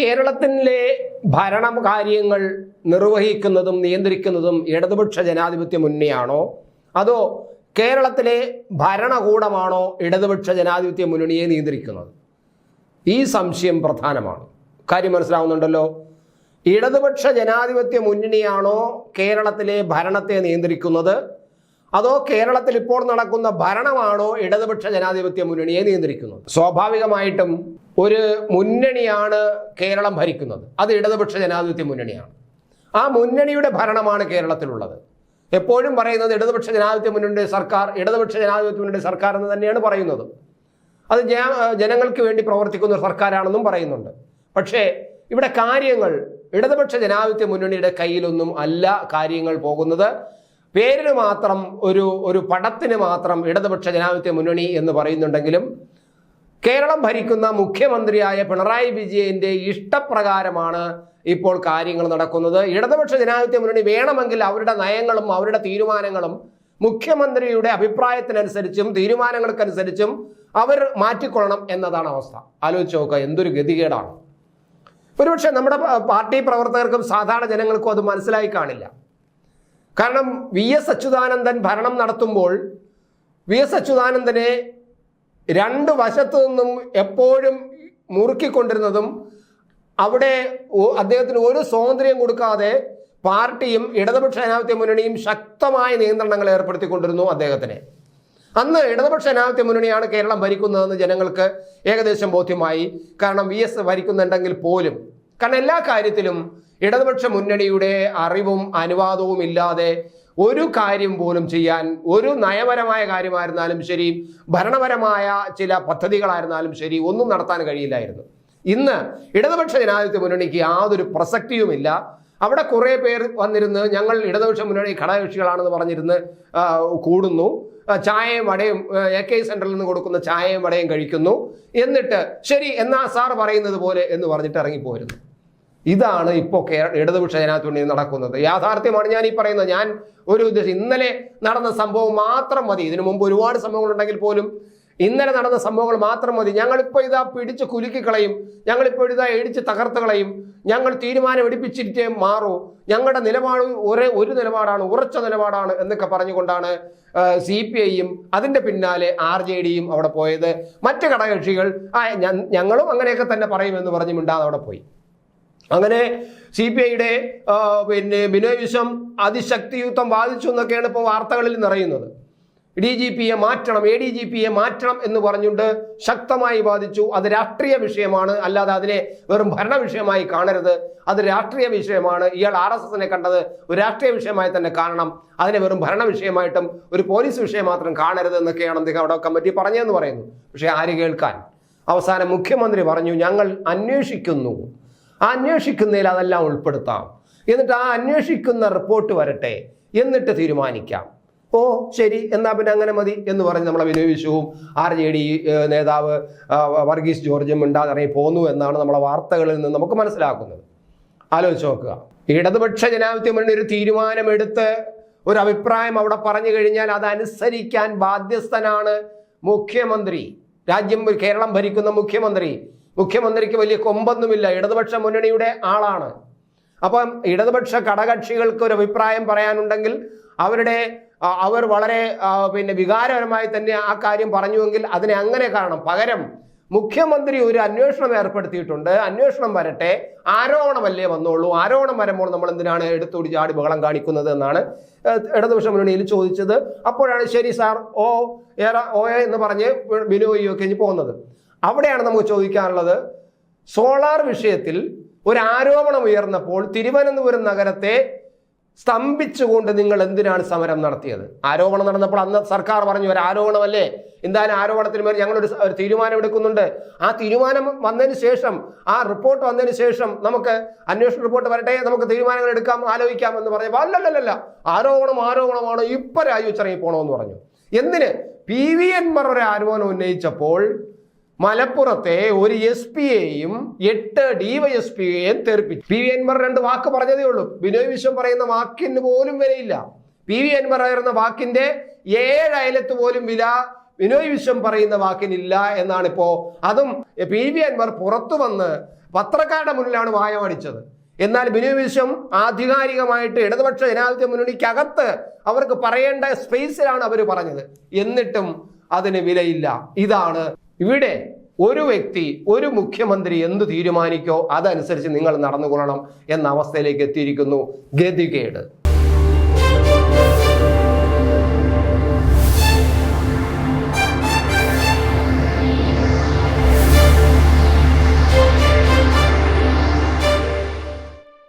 കേരളത്തിലെ ഭരണകാര്യങ്ങൾ നിർവഹിക്കുന്നതും നിയന്ത്രിക്കുന്നതും ഇടതുപക്ഷ ജനാധിപത്യ മുന്നണിയാണോ? അതോ കേരളത്തിലെ ഭരണകൂടമാണോ ഇടതുപക്ഷ ജനാധിപത്യ മുന്നണിയെ നിയന്ത്രിക്കുന്നത്? ഈ സംശയം പ്രധാനമാണ്. കാര്യം മനസ്സിലാവുന്നുണ്ടല്ലോ. ഇടതുപക്ഷ ജനാധിപത്യ മുന്നണിയാണോ കേരളത്തിലെ ഭരണത്തെ നിയന്ത്രിക്കുന്നത്? അതോ കേരളത്തിൽ ഇപ്പോൾ നടക്കുന്ന ഭരണമാണോ ഇടതുപക്ഷ ജനാധിപത്യ മുന്നണിയെ നിയന്ത്രിക്കുന്നത്? സ്വാഭാവികമായിട്ടും ഒരു മുന്നണിയാണ് കേരളം ഭരിക്കുന്നത്. അത് ഇടതുപക്ഷ ജനാധിപത്യ മുന്നണിയാണ്. ആ മുന്നണിയുടെ ഭരണമാണ് കേരളത്തിലുള്ളത്. എപ്പോഴും പറയുന്നത് ഇടതുപക്ഷ ജനാധിപത്യ മുന്നണിയുടെ സർക്കാർ ഇടതുപക്ഷ ജനാധിപത്യ മുന്നണിയുടെ സർക്കാർ എന്ന് തന്നെയാണ് പറയുന്നത്. അത് ജന- ജനങ്ങൾക്ക് വേണ്ടി പ്രവർത്തിക്കുന്ന ഒരു സർക്കാരാണെന്നും പറയുന്നുണ്ട്. പക്ഷേ ഇവിടെ കാര്യങ്ങൾ ഇടതുപക്ഷ ജനാധിപത്യ മുന്നണിയുടെ കയ്യിലൊന്നും അല്ല കാര്യങ്ങൾ പോകുന്നത്. പേരിന് മാത്രം ഒരു ഒരു പടത്തിന് മാത്രം ഇടതുപക്ഷ ജനാധിപത്യ മുന്നണി എന്ന് പറയുന്നുണ്ടെങ്കിലും കേരളം ഭരിക്കുന്ന മുഖ്യമന്ത്രിയായ പിണറായി വിജയന്റെ ഇഷ്ടപ്രകാരമാണ് ഇപ്പോൾ കാര്യങ്ങൾ നടക്കുന്നത്. ഇടതുപക്ഷ ജനാധിപത്യ മുന്നണി വേണമെങ്കിൽ അവരുടെ നയങ്ങളും അവരുടെ തീരുമാനങ്ങളും മുഖ്യമന്ത്രിയുടെ അഭിപ്രായത്തിനനുസരിച്ചും തീരുമാനങ്ങൾക്കനുസരിച്ചും അവർ മാറ്റിക്കൊള്ളണം എന്നതാണ് അവസ്ഥ. ആലോചിച്ച് നോക്കുക എന്തൊരു ഗതികേടാണ്. ഒരുപക്ഷെ നമ്മുടെ പാർട്ടി പ്രവർത്തകർക്കും സാധാരണ ജനങ്ങൾക്കും അത് മനസ്സിലായി കാണില്ല. കാരണം വി എസ് അച്യുതാനന്ദൻ ഭരണം നടത്തുമ്പോൾ വി എസ് അച്യുതാനന്ദനെ രണ്ട് വശത്തു നിന്നും എപ്പോഴും മുറുക്കിക്കൊണ്ടിരുന്നതും അവിടെ അദ്ദേഹത്തിന് ഒരു സ്വാതന്ത്ര്യം കൊടുക്കാതെ പാർട്ടിയും ഇടതുപക്ഷ ജനാധിപത്യ മുന്നണിയും ശക്തമായ നിയന്ത്രണങ്ങൾ ഏർപ്പെടുത്തിക്കൊണ്ടിരുന്നു അദ്ദേഹത്തിന്. അന്ന് ഇടതുപക്ഷ ജനാധിപത്യ മുന്നണിയാണ് കേരളം ഭരിക്കുന്നതെന്ന് ജനങ്ങൾക്ക് ഏകദേശം ബോധ്യമായി. കാരണം വി എസ് ഭരിക്കുന്നുണ്ടെങ്കിൽ പോലും. കാരണം എല്ലാ കാര്യത്തിലും ഇടതുപക്ഷ മുന്നണിയുടെ അറിവും അനുവാദവും ഇല്ലാതെ ഒരു കാര്യം പോലും ചെയ്യാൻ ഒരു നയപരമായ കാര്യമായിരുന്നാലും ശരി ഭരണപരമായ ചില പദ്ധതികളായിരുന്നാലും ശരി ഒന്നും നടത്താൻ കഴിയില്ലായിരുന്നു. ഇന്ന് ഇടതുപക്ഷ ജനാധിപത്യ മുന്നണിക്ക് യാതൊരു പ്രസക്തിയുമില്ല. അവിടെ കുറേ പേർ വന്നിരുന്ന് ഞങ്ങൾ ഇടതുപക്ഷ മുന്നണി ഘടകകക്ഷികളാണെന്ന് പറഞ്ഞിരുന്ന് കൂടുന്നു. ചായയും വടയും എ കെ സെന്ററിൽ നിന്ന് കൊടുക്കുന്ന ചായയും വടയും കഴിക്കുന്നു. എന്നിട്ട് ശരി എന്നാ സാർ പറയുന്നത് പോലെ എന്ന് പറഞ്ഞിട്ട് ഇറങ്ങിപ്പോയിരുന്നു ഇതാണ് ഇപ്പോൾ കേരള ഇടതുപക്ഷ ജനാധിപത്യം നടക്കുന്നത്. യാഥാർത്ഥ്യമാണ് ഞാൻ ഈ പറയുന്നത്. ഞാൻ ഒരു ഇന്നലെ നടന്ന സംഭവം മാത്രം മതി. ഇതിനു മുമ്പ് ഒരുപാട് സംഭവങ്ങൾ ഉണ്ടെങ്കിൽ പോലും ഇന്നലെ നടന്ന സംഭവങ്ങൾ മാത്രം മതി. ഞങ്ങളിപ്പോൾ ഇതാ പിടിച്ച് കുലുക്കിക്കളയും ഞങ്ങളിപ്പോൾ ഇതാ ഇടിച്ച് തകർത്ത് കളയും. ഞങ്ങൾ തീരുമാനം എടുപ്പിച്ചിട്ടേ മാറൂ. ഞങ്ങളുടെ നിലപാട് ഒരേ ഒരു നിലപാടാണ് ഉറച്ച നിലപാടാണ് എന്നൊക്കെ പറഞ്ഞുകൊണ്ടാണ് സി പി ഐയും അതിന്റെ പിന്നാലെ ആർ ജെ ഡിയും അവിടെ പോയത്. മറ്റ് ഘടകകക്ഷികൾ ആ ഞങ്ങളും അങ്ങനെയൊക്കെ തന്നെ പറയുമെന്ന് പറഞ്ഞ് മിണ്ടാതെ അവിടെ പോയി. അങ്ങനെ സി പി ഐയുടെ പിന്നെ ബിനോയ് വിശ്വം അതിശക്തിയുക്തം വാദിച്ചു എന്നൊക്കെയാണ് ഇപ്പോൾ വാർത്തകളിൽ നിറയുന്നത്. ഡി ജി പിയെ മാറ്റണം എ ഡി ജി പിയെ മാറ്റണം എന്ന് പറഞ്ഞുകൊണ്ട് ശക്തമായി വാദിച്ചു. അത് രാഷ്ട്രീയ വിഷയമാണ് അല്ലാതെ അതിനെ വെറും ഭരണ വിഷയമായി കാണരുത്. അത് രാഷ്ട്രീയ വിഷയമാണ്. ഇയാൾ ആർ എസ് എസിനെ കണ്ടത് ഒരു രാഷ്ട്രീയ വിഷയമായി തന്നെ കാണണം. അതിനെ വെറും ഭരണ വിഷയമായിട്ടും ഒരു പോലീസ് വിഷയം മാത്രം കാണരുത് എന്നൊക്കെയാണ് അദ്ദേഹം അവിടെ കമ്മിറ്റി പറഞ്ഞതെന്ന് പറയുന്നു. പക്ഷേ ആര് കേൾക്കാൻ? അവസാനം മുഖ്യമന്ത്രി പറഞ്ഞു ഞങ്ങൾ അന്വേഷിക്കുന്നു. അന്വേഷിക്കുന്നതിൽ അതെല്ലാം ഉൾപ്പെടുത്താം. എന്നിട്ട് ആ അന്വേഷിക്കുന്ന റിപ്പോർട്ട് വരട്ടെ എന്നിട്ട് തീരുമാനിക്കാം. ഓ ശരി. എന്നാ പിന്നെ അങ്ങനെ മതി എന്ന് പറഞ്ഞ് നമ്മളെ വിനോയ് വിശ്വവും ആർ ജെ ഡി നേതാവ് വർഗീസ് ജോർജും മിണ്ടാതിറങ്ങി പോന്നു എന്നാണ് നമ്മളെ വാർത്തകളിൽ നിന്ന് നമുക്ക് മനസ്സിലാക്കുന്നത്. ആലോചിച്ച് നോക്കുക. ഇടതുപക്ഷ ജനാധിപത്യ മുന്നണി ഒരു തീരുമാനമെടുത്ത് ഒരു അഭിപ്രായം അവിടെ പറഞ്ഞു കഴിഞ്ഞാൽ അതനുസരിക്കാൻ ബാധ്യസ്ഥനാണ് മുഖ്യമന്ത്രി. രാജ്യം കേരളം ഭരിക്കുന്ന മുഖ്യമന്ത്രി. മുഖ്യമന്ത്രിക്ക് വലിയ കൊമ്പൊന്നുമില്ല. ഇടതുപക്ഷ മുന്നണിയുടെ ആളാണ്. അപ്പം ഇടതുപക്ഷ ഘടകക്ഷികൾക്ക് ഒരു അഭിപ്രായം പറയാനുണ്ടെങ്കിൽ അവരുടെ അവർ വളരെ പിന്നെ വികാരപരമായി തന്നെ ആ കാര്യം പറഞ്ഞുവെങ്കിൽ അതിനെ അങ്ങനെ കാണണം. പകരം മുഖ്യമന്ത്രി ഒരു അന്വേഷണം ഏർപ്പെടുത്തിയിട്ടുണ്ട്. അന്വേഷണം വരട്ടെ. ആരോപണമല്ലേ വന്നോളൂ ആരോപണം വരുമ്പോൾ നമ്മൾ എന്തിനാണ് എടുത്തോടി ചാടി ബഹളം കാണിക്കുന്നത് എന്നാണ് ഇടതുപക്ഷ മുന്നണിയിൽ ചോദിച്ചത്. അപ്പോഴാണ് ശരി സാർ ഓ ഏറെ ഓ എന്ന് പറഞ്ഞ് ബിനോയിയൊക്കെ കഴിഞ്ഞ് പോകുന്നത്. അവിടെയാണ് നമുക്ക് ചോദിക്കാനുള്ളത്. സോളാർ വിഷയത്തിൽ ഒരു ആരോപണം ഉയർന്നപ്പോൾ തിരുവനന്തപുരം നഗരത്തെ സ്തംഭിച്ചുകൊണ്ട് നിങ്ങൾ എന്തിനാണ് സമരം നടത്തിയത്? ആരോപണം നടന്നപ്പോൾ അന്ന് സർക്കാർ പറഞ്ഞു ഒരു ആരോപണമല്ലേ? എന്തായാലും ആരോപണത്തിന് മേൽ ഞങ്ങളൊരു ഒരു തീരുമാനം എടുക്കുന്നുണ്ട്. ആ തീരുമാനം വന്നതിന് ശേഷം ആ റിപ്പോർട്ട് വന്നതിന് ശേഷം നമുക്ക് അന്വേഷണ റിപ്പോർട്ട് വരട്ടെ നമുക്ക് തീരുമാനങ്ങൾ എടുക്കാം ആലോചിക്കാം എന്ന് പറഞ്ഞപ്പോൾ അല്ലല്ലല്ല ആരോപണം ആരോപണമാണ് ഇപ്പൊ രാജിവെച്ചിറങ്ങി പോകണമെന്ന് പറഞ്ഞു. എന്തിന്? പി വി എൻമാർ ഒരു ആരോപണം ഉന്നയിച്ചപ്പോൾ മലപ്പുറത്തെ ഒരു എസ് പിയെയും എട്ട് ഡിവൈഎസ് പിയെയും തെറിപ്പിച്ചു. പി വി അൻവർ രണ്ട് വാക്ക് പറഞ്ഞതേ ഉള്ളൂ. ബിനോയ് വിശ്വം പറയുന്ന വാക്കിന് പോലും വിലയില്ല. പി വി അൻവർ പറയുന്ന വാക്കിന്റെ ഏഴ് അയലത്ത് പോലും വില ബിനോയ് വിശ്വം പറയുന്ന വാക്കിനില്ല എന്നാണ് ഇപ്പോ അതും പി വി അൻവർ പുറത്തു വന്ന് പത്രക്കാരുടെ മുന്നിലാണ് വായമടിച്ചത് എന്നാൽ ബിനു വിശ്വം ആധികാരികമായിട്ട് ഇടതുപക്ഷ ജനാധിപത്യ മുന്നണിക്കകത്ത് അവർക്ക് പറയേണ്ട സ്പേസിലാണ് അവർ പറഞ്ഞത്. എന്നിട്ടും അതിന് വിലയില്ല. ഇതാണ് ഇവിടെ ഒരു വ്യക്തി ഒരു മുഖ്യമന്ത്രി എന്ത് തീരുമാനിക്കോ അതനുസരിച്ച് നിങ്ങൾ നടന്നുകൊള്ളണം എന്ന അവസ്ഥയിലേക്ക് എത്തിയിരിക്കുന്നു ഗതികേട്.